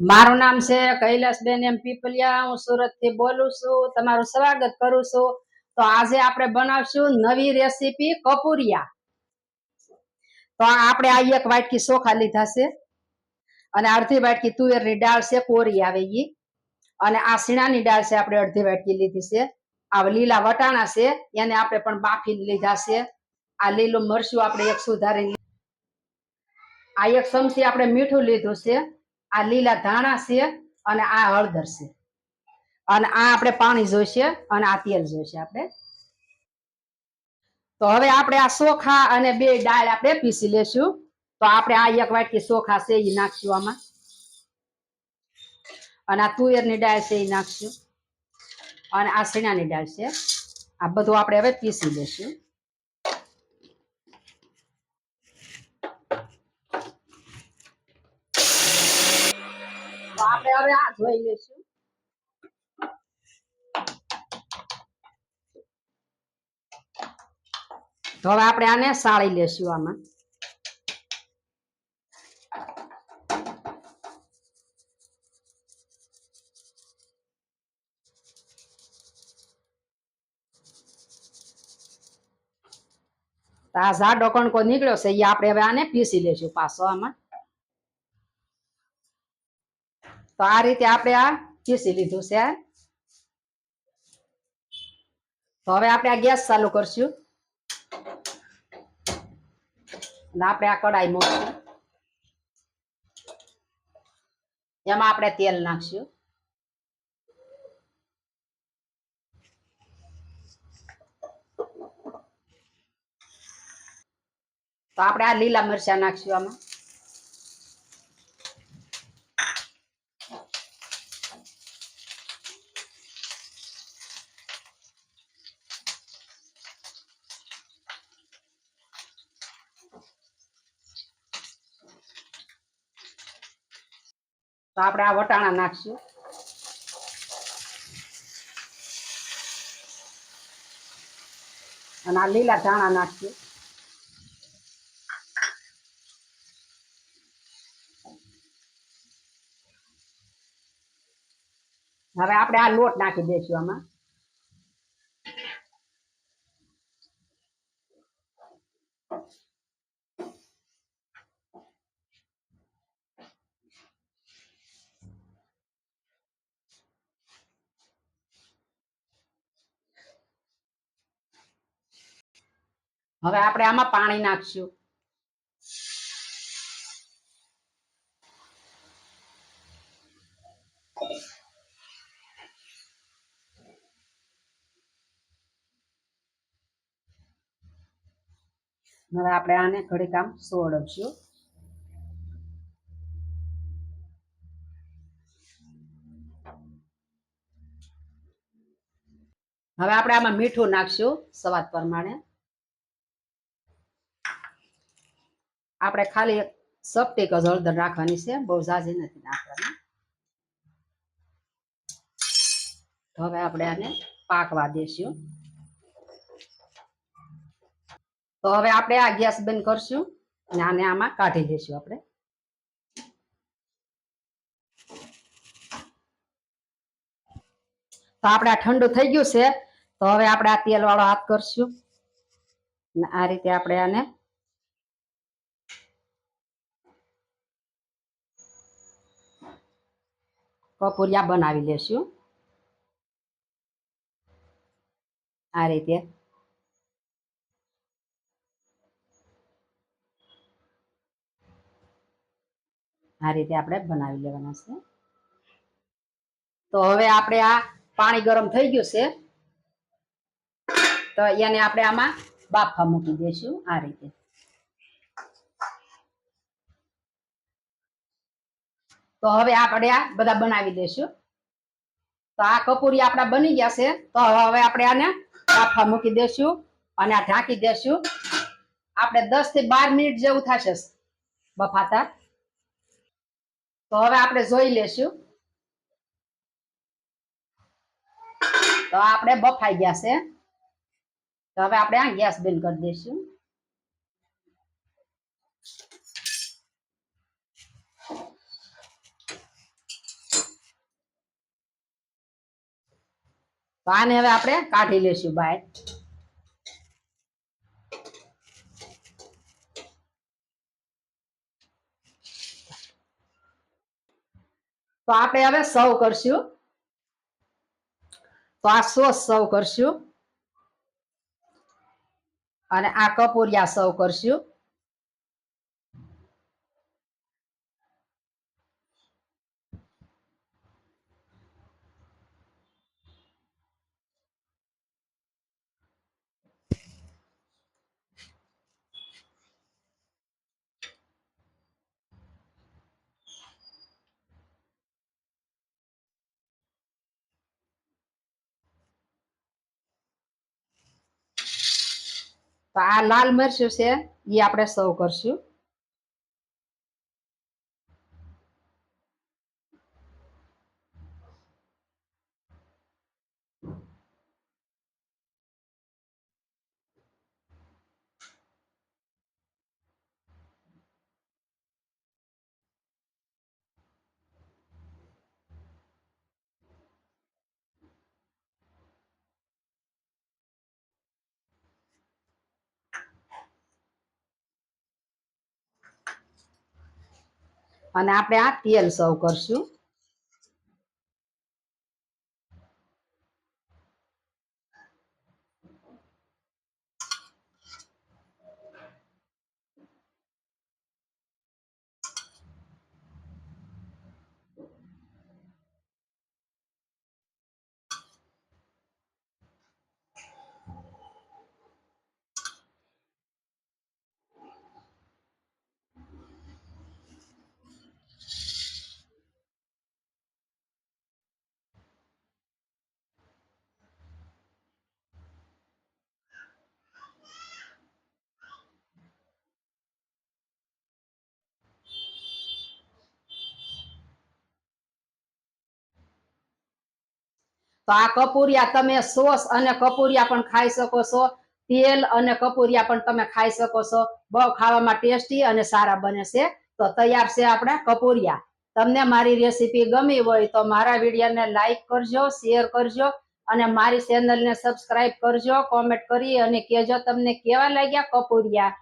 મારું નામ છે કૈલાસબેન એમ પીપલિયા. હું સુરતથી બોલું છું. તમારું સ્વાગત કરું છું. તો આજે આપણે બનાવશું નવી રેસીપી કપૂરિયા. તો આપણે આ એક વાટકી ચોખા લીધા છે. અને અડધી વાટકી તુવેરની દાળ છે, કોરી આવે ઈ. અને આ સીણાની દાળ છે, આપણે અડધી વાટકી લીધી છે. આ લીલા વટાણા છે, એને આપણે પણ બાફી લીધા છે. આ લીલું મરચું આપણે એક સુધારી આ એક ચમચી આપણે મીઠું લીધું છે. આ લીલા ધાણા છે અને આ હળદર છે. અને આ આપણે પાણી જોઈશે અને આ તેલ જોઈશે આપણે. તો હવે આપણે આ ચોખા અને બે દાળ આપણે પીસી લેશું. તો આપણે આ એક વાટકી ચોખા છે એ નાખશું આમાં. અને આ તુવેરની દાળ છે એ નાખશું. અને આ શીણાની દાળ છે. આ બધું આપણે હવે પીસી લેશું. આપણે હવે આ જોઈ લેશું તો હવે આપણે આને સાળી લેશું આમાં. આ જાડો કણકો નીકળ્યો છે એ આપણે હવે આને પીસી લેશું પાછો આમાં. તો આ રીતે આપણે આ ખીસી લીધું છે. તો હવે આપણે આ ગેસ ચાલુ કરશું. અને આપણે આ કડાઈ મૂકશું. એમાં આપણે તેલ નાખશું. તો આપણે આ લીલા મરચાં નાખશું આમાં. તો આપણે આ વટાણા નાખશું. અને આ લીલા ધાણા નાખશું. હવે આપણે આ લોટ નાખી દઈશું આમાં. હવે આપણે આમાં પાણી નાખશું. હવે આપણે આને ઘડીક આમ સોડવશું હવે આપણે આમાં મીઠું નાખશું, સ્વાદ પ્રમાણે. આપણે ખાલી એક સપટીક જ હળદર રાખવાની છે, બહુ ઝાઝી નથી નાખવાની. હવે આપણે આને પાકવા દેશું. તો હવે આપણે આ ગેસ બંધ કરશું અને આને આમાં કાઢી દઈશું આપણે. તો આપણે આ ઠંડુ થઈ ગયું છે, તો હવે આપણે આ તેલ વાળો હાથ કરશું. આ રીતે આપણે આને કપૂરિયા બનાવી લેશું આ રીતે. આ રીતે આપણે બનાવી લેવાના છે. તો હવે આપણે આ પાણી ગરમ થઈ ગયું છે. તો એને આપણે આમાં બાફા મૂકી દઈશું આ રીતે. તો હવે આપણે આ બધા બનાવી દઈશું. તો આ કપૂરી આપણા બની ગયા છે તો હવે આપણે આને બાફા મૂકી દઈશું અને આ ઢાંકી દઈશું. આપણે દસથી બાર મિનિટ જેવું થશે બફાતા. તો હવે આપણે જોઈ લેશું તો આપણે બફાઈ ગયા છે. તો હવે આપણે આ ગેસ બંધ કરી દઈશું. તો આને હવે આપણે કાઢી લેશું બહાર. તો આપણે હવે સર્વ કરશું. તો આ સોસ સર્વ કરશું. અને આ કપોરિયા સર્વ કરશું. તો આ લાલ મરચું છે એ આપણે સર્વ કરશું. અને આપણે આ તેલ સર્વ કરશું. તો આ કપૂરિયા તમે સોસ અને કપૂરિયા પણ ખાઈ શકો છો. તેલ અને કપૂરિયા પણ તમે ખાઈ શકો છો. બહુ ખાવામાં ટેસ્ટી અને સારા બને છે. તો તૈયાર છે આપણા કપૂરિયા. તમને મારી રેસીપી ગમી હોય તો મારા વિડીયોને લાઈક કરજો, શેર કરજો અને મારી ચેનલને સબસ્ક્રાઇબ કરજો, કોમેન્ટ કરી અને કહેજો તમને કેવા લાગ્યા કપૂરિયા.